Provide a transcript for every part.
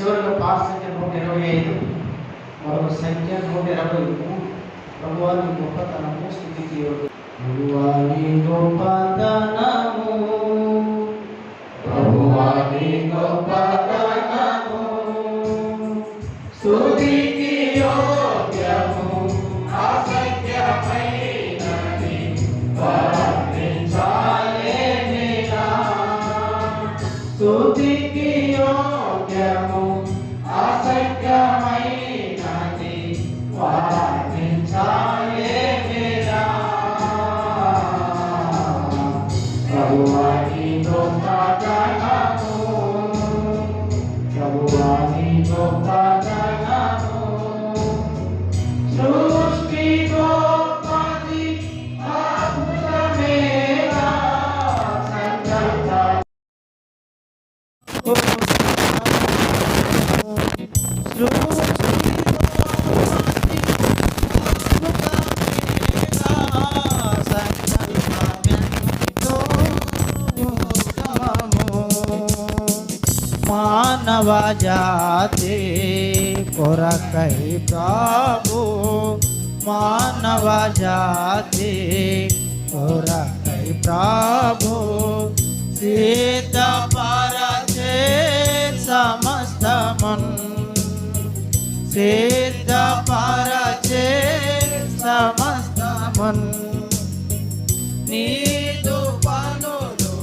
చివరిగా పాస్ సంఖ్య నూట ఇరవై ఐదు మరొక సంఖ్య నూట ఇరవై ప్రభువాని గొప్పతనము స్థితికి యోగ్యం. ప్రభువాని గొప్పతనము ప్రభువాని గొప్పతనము స్తుతికి మానవ జాతి కొరకై ప్రభు మానవ జాతి కొరకై ప్రభు సీత పరచే సమస్తమన్ సీత పరచే సమస్తమన్ నీదు పనులు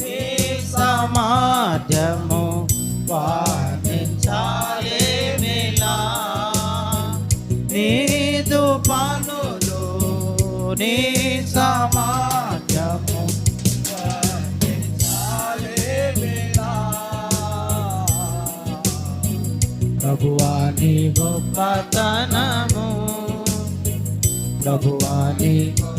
నీ సమాజం సమాజము వాణించాలేమిలా నీదు పనులు నీ సమాజము ప్రభువాని గొప్పతనము ప్రభువాని గొప్పతనము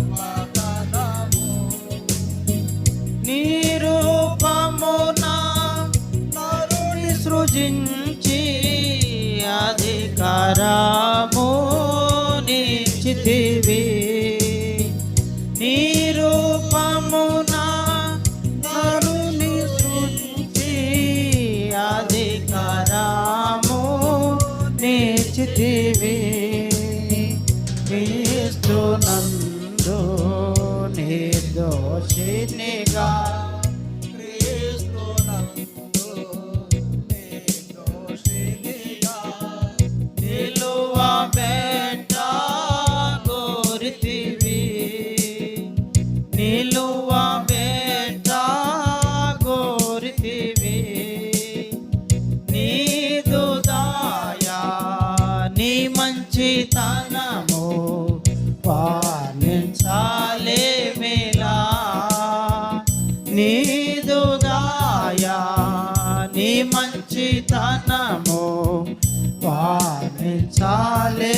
నరుని సృజించి అధికారము నిశ్చితివి నీ రూపమున నరుని సృజించి అధికారము నిశ్చితివి క్రీస్తునందు నిర్దోషినిగా మంచితనము పాలించాలే మేలా నీదు దాయా నీ మంచితనము పాలించాలే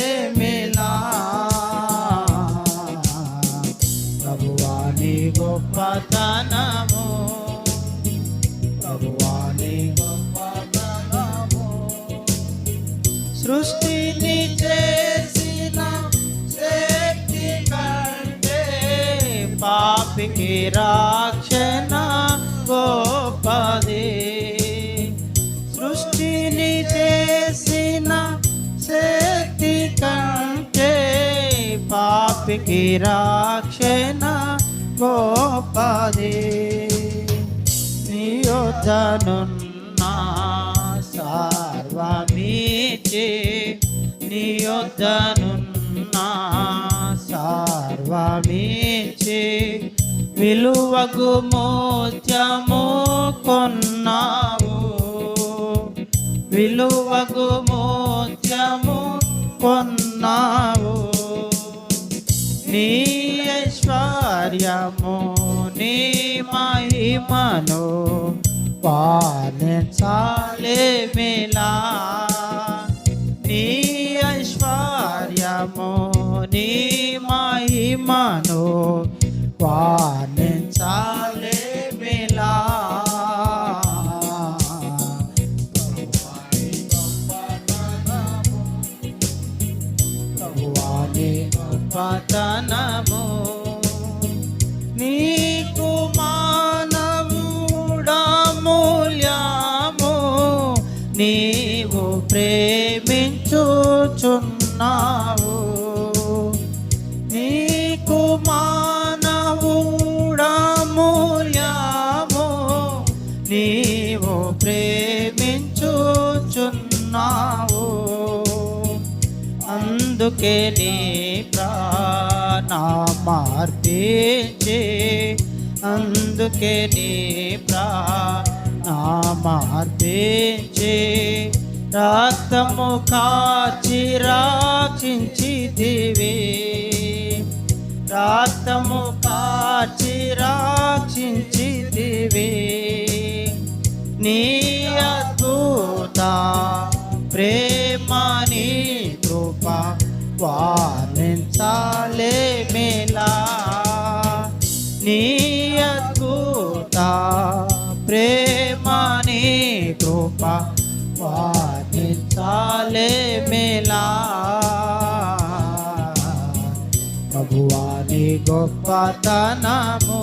పాపికి రాక్షణ గోపదే. సృష్టిని చేసిన శక్తి కంటే పాపికి రాక్షణ గోపదే. నియోధనున్నా సార్వమీచి నియోధనున్నా సార్వమీచి విలువగు మోత్యము కొన్నావు. విలువగు మోత్యము కొన్నావు. నీ ఐశ్వర్యము నీ మహిమను పాలించాలే గొప్పతనము నీకు మానవుడా నీవు ప్రేమించుచున్నావు. నీకు మానవుడమూల్యము నీవు ప్రేమించుచున్నావు. అందుకే నీ నా ప్రాణమార్పించే అందుకే నీ ప్రా నా ప్రాణమార్పించే రక్తము కాచి రక్షించిదివి రక్తము కాచి రక్షించిదివి నీ అద్భుత ప్రేమని కృప వా కృప వారించాలే మేలా. ప్రభువాని గొప్పతనము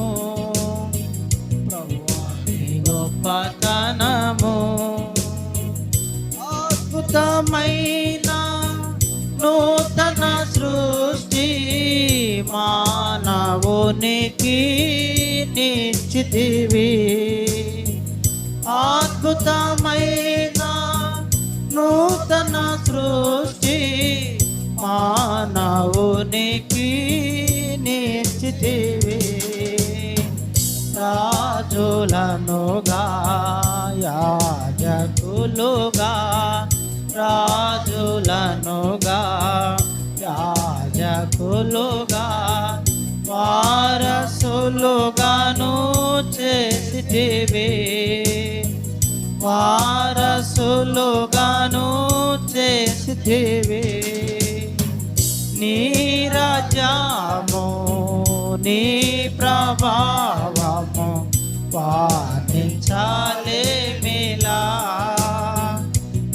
ప్రభువాని గొప్పతనము. అద్భుతమైన నూతన సృష్టి మానవునికి నిశ్చితివి. అద్భుతమైన నూతన సృష్టి మానవునికి నిశ్చితివి. రాజులనుగా యాజకులుగా రాజులనుగా యాజకులుగా వారసులుగాను చేసిటివి వారసులుగాను చేసిటివి నీ రాజ్యము నీ ప్రభావము పాటించాలే మేలా.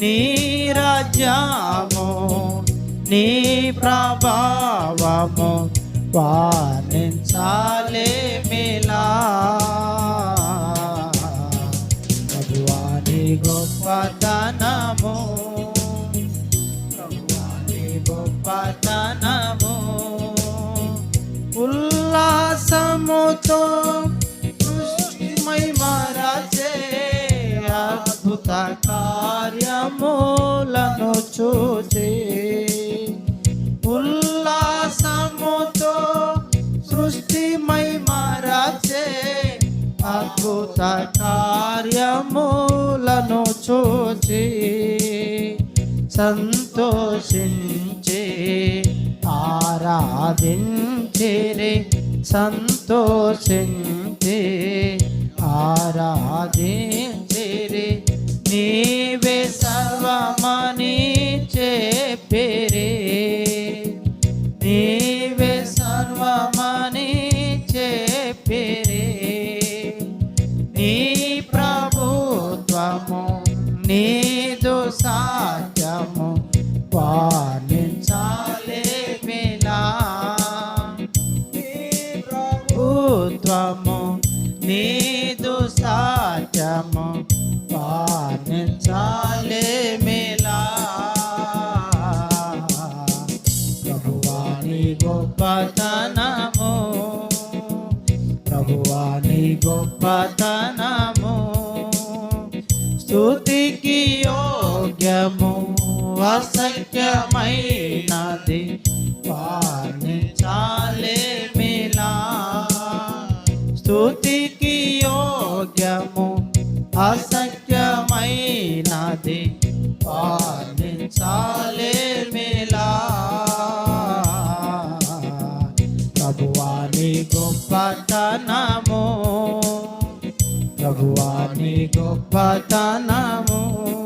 నీ రాజ్యము నీ ప్రభావము పాటించాలే మేలా. ప్రభువాని గొప్పతనము ప్రభువాని గొప్పతనము ఉల్లాసముతో సృష్టిమై మరచే అద్భుత కార్యములను చూచి ఉల్లాసముతో సృష్టిమై మరచే అద్భుత కార్యము చూచి సంతోషించే ఆరాధించిరే సంతోషించే ఆరాధించిరే నీవే సర్వమని చెప్పిరే నీవే సర్వమని చెప్పిరే. నీదు సాధ్యము పాలించాలే మిలా. ప్రభుత్వము నీదు సాధ్యము పాలించాలే మిలా. ప్రభువాని గొప్పతనము. ప్రభువాణి గొప్పతనము. స్తుతికి యోగ్యము అసఖ్యమైనది పాలించాలే మిలా స్తుతికి యోగ్యము అసఖ్యమైనది పాలించాలే మిలా ప్రభువాని గొప్పతనము ప్రభువాని amigos patanamos.